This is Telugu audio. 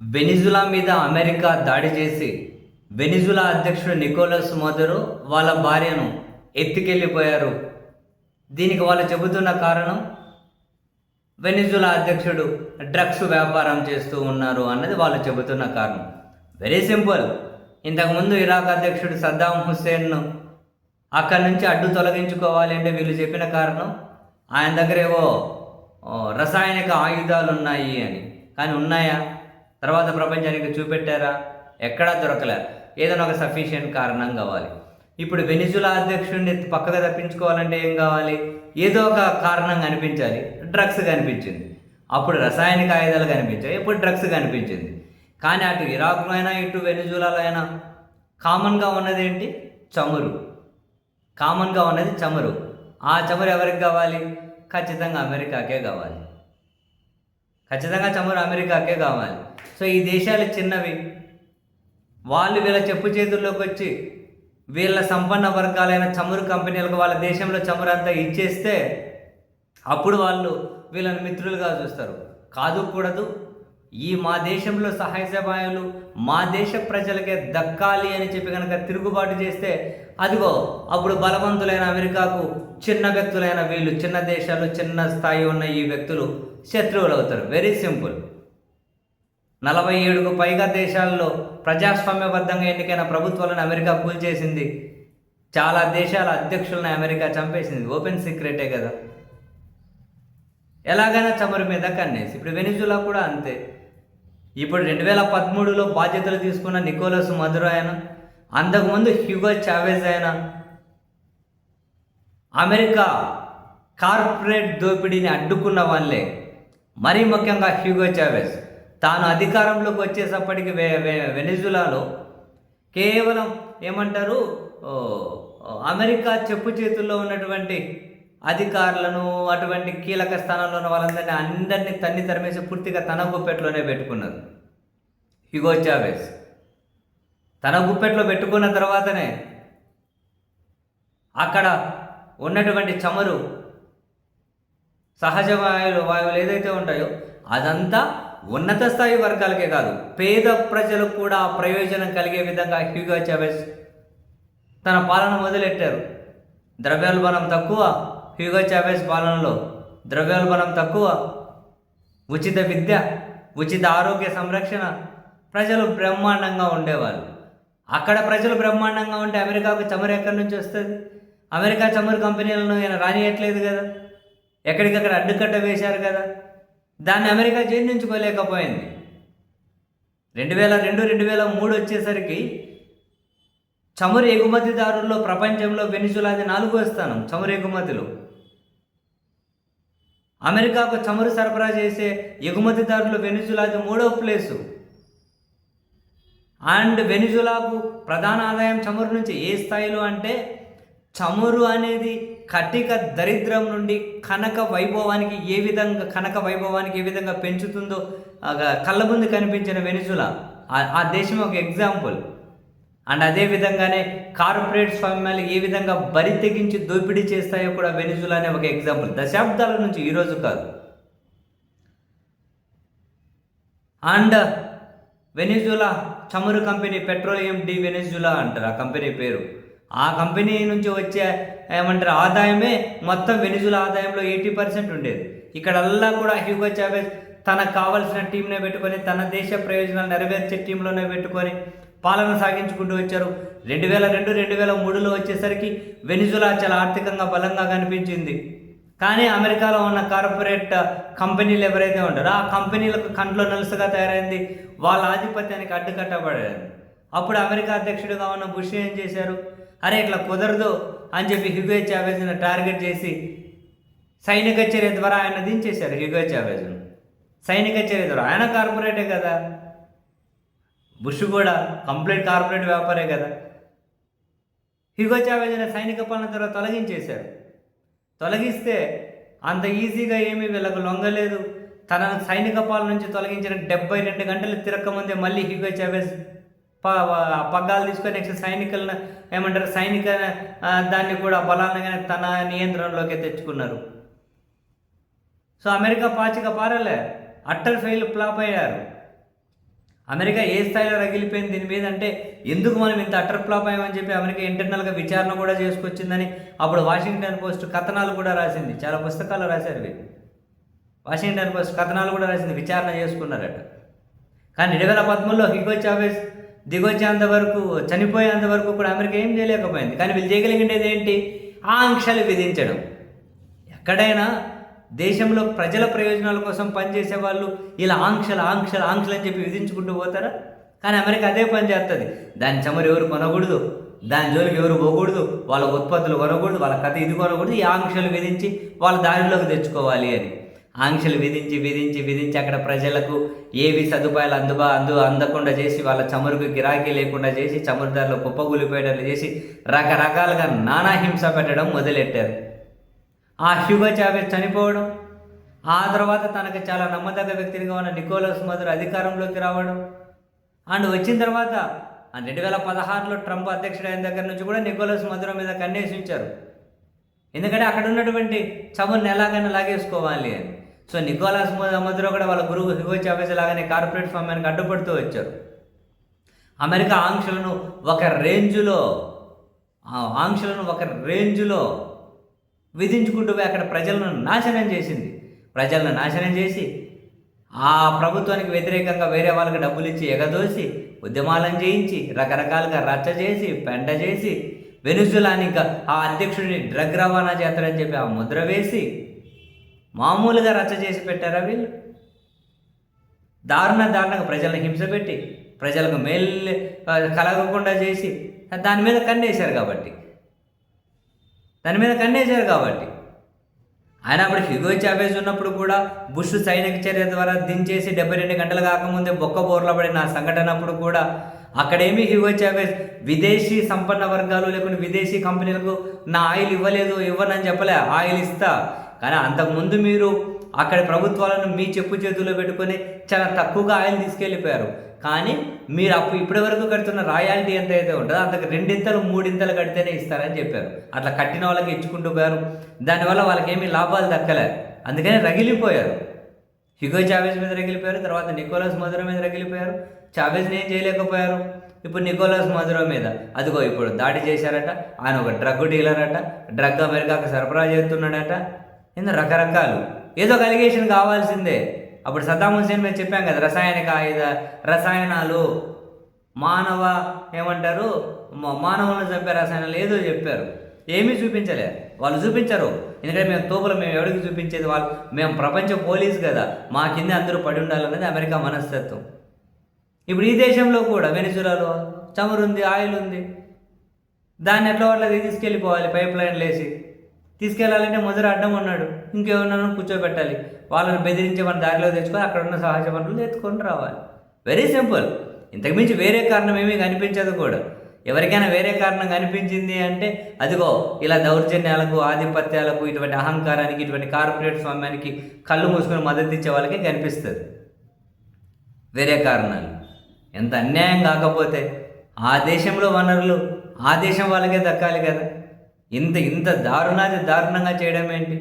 వెనిజులా మీద అమెరికా దాడి చేసి వెనిజులా అధ్యక్షుడు నికోలస్ మోదరు వాళ్ళ భార్యను ఎత్తుకెళ్ళిపోయారు. దీనికి వాళ్ళు చెబుతున్న కారణం వెనిజులా అధ్యక్షుడు డ్రగ్స్ వ్యాపారం చేస్తూ ఉన్నారు అన్నది వాళ్ళు చెబుతున్న కారణం. వెరీ సింపుల్ ఇంతకుముందు ఇరాక్ అధ్యక్షుడు సద్దాం హుస్సేన్ను అక్కడి నుంచి అడ్డు తొలగించుకోవాలి అంటే వీళ్ళు చెప్పిన కారణం ఆయన దగ్గర ఏవో రసాయనిక ఆయుధాలు ఉన్నాయి అని. కానీ ఉన్నాయా? తర్వాత ప్రపంచానికి చూపెట్టారా? ఎక్కడా దొరకలే. ఏదైనా ఒక సఫిషియెంట్ కారణం కావాలి. ఇప్పుడు వెనిజులా అధ్యక్షుడిని పక్కగా తప్పించుకోవాలంటే ఏం కావాలి? ఏదో ఒక కారణం కనిపించాలి. డ్రగ్స్ కనిపించింది. అప్పుడు రసాయనిక ఆయుధాలు కనిపించాయి. ఇప్పుడు డ్రగ్స్ కనిపించింది. కానీ అటు ఇరాక్లో అయినా ఇటు వెనిజులాలో అయినా కామన్గా ఉన్నది ఏంటి? చమురు. కామన్గా ఉన్నది చమురు. ఆ చమురు ఎవరికి కావాలి? ఖచ్చితంగా అమెరికాకే కావాలి. ఖచ్చితంగా చమురు అమెరికాకే కావాలి. సో ఈ దేశాలు చిన్నవి. వాళ్ళు వీళ్ళ చెప్పు చేతుల్లోకి వచ్చి వీళ్ళ సంపన్న వర్గాలైన చమురు కంపెనీలకు వాళ్ళ దేశంలో చమురు అంతా ఇచ్చేస్తే అప్పుడు వాళ్ళు వీళ్ళని మిత్రులుగా చూస్తారు. కాదు కూడదు ఈ మా దేశంలో సహాయ సహాయాలు మా దేశ ప్రజలకే దక్కాలి అని చెప్పి కనుక తిరుగుబాటు చేస్తే అదిగో అప్పుడు బలవంతులైన అమెరికాకు చిన్న వ్యక్తులైన వీళ్ళు చిన్న దేశాలు చిన్న స్థాయి ఉన్న ఈ వ్యక్తులు శత్రువులు అవుతారు. వెరీ సింపుల్ నలభై ఏడుకు పైగా దేశాల్లో ప్రజాస్వామ్యబద్ధంగా ఎన్నికైన ప్రభుత్వాలను అమెరికా కూల్చేసింది. చాలా దేశాల అధ్యక్షులను అమెరికా చంపేసింది. ఓపెన్ సీక్రెటే కదా. ఎలాగైనా చమురు మీద కన్నేసి. ఇప్పుడు వెనిజులా కూడా అంతే. ఇప్పుడు రెండు వేల పదమూడులో బాధ్యతలు తీసుకున్న నికోలస్ మధురాయన అంతకుముందు హ్యూగో చావెజ్ ఆయన అమెరికా కార్పొరేట్ దోపిడీని అడ్డుకున్న వాళ్ళే. మరీ ముఖ్యంగా హ్యూగో చావెజ్. తాను అధికారంలోకి వచ్చేసప్పటికి వె వెనిజులాలో కేవలం ఏమంటారు? అమెరికా చెప్పు చేతుల్లో ఉన్నటువంటి అధికారులను అటువంటి కీలక స్థానంలో ఉన్న వాళ్ళందరినీ అందరినీ తన్ని తరిమేసి పూర్తిగా తన గుప్పెట్లోనే పెట్టుకున్నారు. హిగో చావేస్ తన గుప్పెట్లో పెట్టుకున్న తర్వాతనే అక్కడ ఉన్నటువంటి చమురు సహజ వాయువులు వాయువులు ఏదైతే ఉంటాయో అదంతా ఉన్నత స్థాయి వర్గాలకే కాదు పేద ప్రజలకు కూడా ప్రయోజనం కలిగే విధంగా హ్యూగో చావెస్ తన పాలన మొదలెట్టారు. ద్రవ్యోల్బణం తక్కువ హ్యూగో చావెస్ పాలనలో ద్రవ్యోల్బణం తక్కువ ఉచిత విద్య ఉచిత ఆరోగ్య సంరక్షణ ప్రజలు బ్రహ్మాండంగా ఉండేవారు. అక్కడ ప్రజలు బ్రహ్మాండంగా ఉంటే అమెరికాకు చమురు ఎక్కడి నుంచి వస్తుంది? అమెరికా చమురు కంపెనీలను ఈయన రానియట్లేదు కదా? ఎక్కడికక్కడ అడ్డుకట్ట వేశారు కదా? దాన్ని అమెరికా జీర్ణించుకోలేకపోయింది రెండు వేల రెండు రెండు వేల మూడు వచ్చేసరికి చమురు ఎగుమతిదారుల్లో ప్రపంచంలో వెనిజులాది నాలుగో స్థానం చమురు ఎగుమతిలో. అమెరికాకు చమురు సరఫరా చేసే ఎగుమతిదారులు వెనుజులాది మూడో ప్లేసు. అండ్ వెనుజులాకు ప్రధాన ఆదాయం చమురు నుంచి ఏ స్థాయిలో అంటే చమురు అనేది కటిక దరిద్రం నుండి కనక వైభవానికి ఏ విధంగా కనక వైభవానికి ఏ విధంగా పెంచుతుందో కళ్ళ ముందు కనిపించిన వెనుజులా. ఆ దేశం ఒక ఎగ్జాంపుల్. అండ్ అదే విధంగానే కార్పొరేట్ స్వామ్యాలు ఏ విధంగా బరి తెగించి దోపిడీ చేస్తాయో కూడా వెనిజులా అనే ఒక ఎగ్జాంపుల్. దశాబ్దాల నుంచి ఈరోజు కాదు. అండ్ వెనిజులా చమురు కంపెనీ పెట్రోలియం డి వెనిజులా అంటారు ఆ కంపెనీ పేరు. ఆ కంపెనీ నుంచి వచ్చే ఏమంటారు ఆదాయమే మొత్తం వెనిజులా ఆదాయంలో ఎయిటీ పర్సెంట్ ఉండేది. ఇక్కడల్లా కూడా హ్యూగో చావెస్ తనకు కావలసిన టీంనే పెట్టుకొని తన దేశ ప్రయోజనాలు నెరవేర్చే టీంలోనే పెట్టుకొని పాలన సాగించుకుంటూ వచ్చారు. రెండు వేల రెండు రెండు వేల మూడులో వచ్చేసరికి వెనిజులా చాలా ఆర్థికంగా బలంగా కనిపించింది. కానీ అమెరికాలో ఉన్న కార్పొరేట్ కంపెనీలు ఎవరైతే ఉంటారో ఆ కంపెనీలకు కంట్లో నలుసుగా తయారైంది. వాళ్ళ ఆధిపత్యానికి అడ్డుకట్టబడేది. అప్పుడు అమెరికా అధ్యక్షుడిగా ఉన్న బుష్ ఏం చేశారు? అరే ఇట్లా కుదరదు అని చెప్పి హ్యూగో చావేజ్ను టార్గెట్ చేసి సైనిక చర్య ద్వారా ఆయన దించేశారు హ్యూగో చావేజ్ను. సైనిక చర్య ద్వారా. ఆయన కార్పొరేటే కదా? బుష్ కూడా కంప్లీట్ కార్పొరేట్ వ్యాపారే కదా. హ్యూగో చావేజ్ సైనిక పాలన తర్వాత తొలగించేశారు. తొలగిస్తే అంత ఈజీగా ఏమీ వీళ్ళకు లొంగలేదు తన సైనిక పాలన నుంచి తొలగించిన డెబ్బై రెండు గంటలు తిరక్కముందే మళ్ళీ హ్యూగో చావేజ్ పగ్గాలు తీసుకొని నెక్స్ట్ సైనికులను ఏమంటారు సైనిక దాన్ని కూడా బలానగానే తన నియంత్రణలోకి తెచ్చుకున్నారు. సో అమెరికా పాచిక పారలే. అట్టర్ ఫెయిల్ ఫ్లాప్ అయ్యారు. అమెరికా ఏ స్థాయిలో రగిలిపోయింది దీని మీద అంటే ఎందుకు మనం ఇంత అటర్ ఫ్లాప్ అయ్యామని చెప్పి అమెరికా ఇంటర్నల్గా విచారణ కూడా చేసుకొచ్చిందని అప్పుడు వాషింగ్టన్ పోస్ట్ కథనాలు కూడా రాసింది. చాలా పుస్తకాలు రాశారు వీళ్ళు. వాషింగ్టన్ పోస్ట్ కథనాలు కూడా రాసింది విచారణ చేసుకున్నారట. కానీ రెండు వేల పదమూడులో హిగో చావేజ్ దిగొచ్చేంత వరకు చనిపోయేంత వరకు కూడా అమెరికా ఏం చేయలేకపోయింది. కానీ వీళ్ళు చేయగలిగిండేది ఏంటి? ఆంక్షలు విధించడం. ఎక్కడైనా దేశంలో ప్రజల ప్రయోజనాల కోసం పనిచేసే వాళ్ళు ఇలా ఆంక్షలు ఆంక్షలు ఆంక్షలు అని చెప్పి విధించుకుంటూ పోతారా? కానీ అమెరికా అదే పని చేస్తుంది. దాని చమరు ఎవరు కొనకూడదు దాని జోలికి ఎవరు పోకూడదు వాళ్ళ ఉత్పత్తులు కొనకూడదు వాళ్ళ కథ ఇది కొనకూడదు ఈ ఆంక్షలు విధించి వాళ్ళ దారిలోకి తెచ్చుకోవాలి అని. ఆంక్షలు విధించి విధించి విధించి అక్కడ ప్రజలకు ఏవి సదుపాయాలు అందుబా అందు అందకుండా చేసి వాళ్ళ చమురుకు గిరాకీ లేకుండా చేసి చమురుదారులు కుప్పగూలిపోయేటట్లు చేసి రకరకాలుగా నానా హింస పెట్టడం మొదలెట్టారు. ఆ హ్యూగో చావెస్ చనిపోవడం ఆ తర్వాత తనకు చాలా నమ్మదగ్గ వ్యక్తిగా ఉన్న నికోలస్ మధుర్ అధికారంలోకి రావడం. అండ్ వచ్చిన తర్వాత రెండు వేల పదహారులో ట్రంప్ అధ్యక్షుడైన దగ్గర నుంచి కూడా నికోలస్ మధుర మీద కన్నేసించారు ఎందుకంటే అక్కడ ఉన్నటువంటి చమురుని ఎలాగైనా లాగేసుకోవాలి అని. సో నికోలాస్ మధుర కూడా వాళ్ళ గురువు హ్యూగో చావేజ్ లాగానే కార్పొరేట్ ఫామ్యానికి అడ్డుపడుతూ వచ్చారు. అమెరికా ఆంక్షలను ఒక రేంజ్లో ఆ ఆంక్షలను ఒక రేంజ్లో విధించుకుంటూ పోయి అక్కడ ప్రజలను నాశనం చేసింది. ప్రజలను నాశనం చేసి ఆ ప్రభుత్వానికి వ్యతిరేకంగా వేరే వాళ్ళకి డబ్బులు ఇచ్చి ఎగదోసి ఉద్యమాలను చేయించి రకరకాలుగా రచ్చ చేసి పెంట చేసి వెనుజులాని ఇంకా ఆ అధ్యక్షుడిని డ్రగ్ రవాణా చేస్తారని చెప్పి ఆ ముద్ర వేసి మామూలుగా రచ్చ చేసి పెట్టారా వీళ్ళు? దారుణ దారుణంగా ప్రజలను హింస పెట్టి ప్రజలకు మేలు కలగకుండా చేసి దాని మీద కన్నేశారు కాబట్టి. దాని మీద కన్నేశారు కాబట్టి. ఆయన అప్పుడు హ్యూగో చావేజ్ ఉన్నప్పుడు కూడా బుష్ సైనిక చర్య ద్వారా దించేసి డెబ్బై రెండు గంటలు కాకముందే బొక్క బోర్ల పడిన సంఘటన అప్పుడు కూడా అక్కడేమీ హ్యూగో చావేజ్ విదేశీ సంపన్న వర్గాలు లేకుంటే విదేశీ కంపెనీలకు నా ఆయిల్ ఇవ్వలేదు ఇవ్వనని చెప్పలే ఆయిల్ ఇస్తా. కానీ అంతకుముందు మీరు అక్కడి ప్రభుత్వాలను మీ చెప్పు చేతుల్లో పెట్టుకొని చాలా తక్కువగా ఆయిల్ తీసుకెళ్ళిపోయారు. కానీ మీరు అప్పుడు ఇప్పటి వరకు కడుతున్న రాయాలిటీ ఎంత అయితే ఉంటుందో అంతకు రెండింతలు మూడింతలు కడితేనే ఇస్తారని చెప్పారు. అట్లా కట్టిన వాళ్ళకి ఇచ్చుకుంటూ పోయారు. దానివల్ల వాళ్ళకి ఏమీ లాభాలు దక్కలేదు అందుకని రగిలిపోయారు. హిగో చావేజ్ మీద రగిలిపోయారు తర్వాత నికోలస్ మధుర మీద రగిలిపోయారు. చావేజ్ని ఏం చేయలేకపోయారు? ఇప్పుడు నికోలస్ మధుర మీద. అదిగో ఇప్పుడు దాడి చేశారట. ఆయన ఒక డ్రగ్ డీలర్ అట డ్రగ్ అమెరికాకు సరఫరా చేస్తున్నాడట. ఇందులో రకరకాలు. ఏదో ఒక అలిగేషన్ కావాల్సిందే. అప్పుడు సద్దాం హుసేన్ మీద చెప్పాం కదా రసాయనిక ఆయుధ రసాయనాలు మానవ ఏమంటారు? మానవులను చంపే రసాయనాలు ఏదో చెప్పారు. ఏమీ చూపించలే. వాళ్ళు చూపించరు. ఎందుకంటే మేము తోపులు మేము ఎవరికి చూపించేది వాళ్ళు? మేము ప్రపంచ పోలీస్ కదా. మా కింద అందరూ పడి ఉండాలన్నది అమెరికా మనస్తత్వం. ఇప్పుడు ఈ దేశంలో కూడా వెనిజులాలో చమురు ఉంది ఆయిల్ ఉంది దాన్ని ఎట్లా వాళ్ళది తీసుకెళ్ళిపోవాలి పైప్ లైన్లు వేసి. తీసుకెళ్ళాలంటే మొదట అడ్డం ఉన్నాడు. ఇంకేమన్నా కూర్చోబెట్టాలి. వాళ్ళని బెదిరించి మన దారిలో తెచ్చుకొని అక్కడ ఉన్న సహజ వనరులు ఎత్తుకొని రావాలి. వెరీ సింపుల్ ఇంతకుమించి వేరే కారణం ఏమీ కనిపించదు కూడా. ఎవరికైనా వేరే కారణం కనిపించింది అంటే అదిగో ఇలా దౌర్జన్యాలకు ఆధిపత్యాలకు ఇటువంటి అహంకారానికి ఇటువంటి కార్పొరేట్ స్వామ్యానికి కళ్ళు మూసుకొని మద్దతు ఇచ్చే వాళ్ళకి కనిపిస్తుంది. వేరే కారణాలు. ఎంత అన్యాయం కాకపోతే ఆ దేశంలో వనరులు ఆ దేశం వాళ్ళకే దక్కాలి కదా. ఇంత ఇంత దారుణాది దారుణంగా చేయడం ఏంటి?